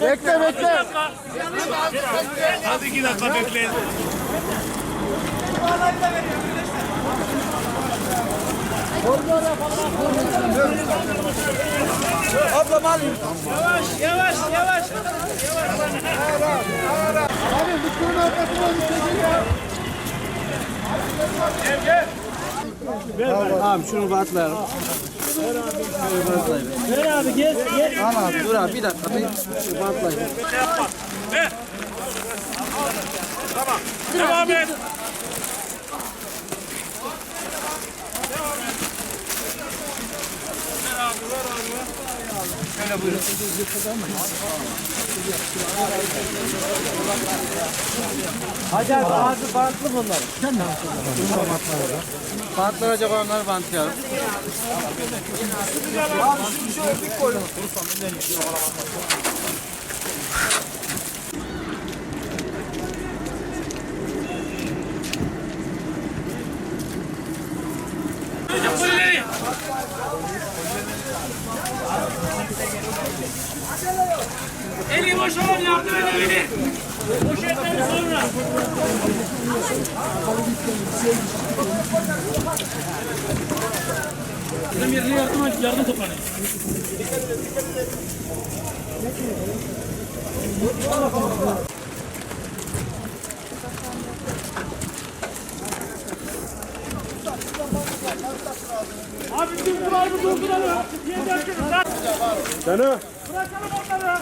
Bekle bekle. Hadi iki dakika bekleyin. Ablam alayım. Yavaş yavaş. Abi bu arkasına düşecek ya. Abi şunu batlayalım. Ver abi gel gel. Al abi dur abi bir dakika bir şu batlayalım. Şey yapma. Ver. Tamam. Devam et. Hacı abi ağzı bantlı bunlar. Bantlanacak olanları bantlayalım. Kolileri. Eli boş olan yardım edebilir. Poşetleri sonra. Adam yerine yardım yardım toplanıyor. Abi var mı durduralım. Derkiniz lan? Seni. Bırakalım onları.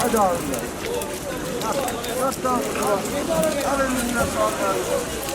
Hadi abi. نستغفره ونتوكل عليه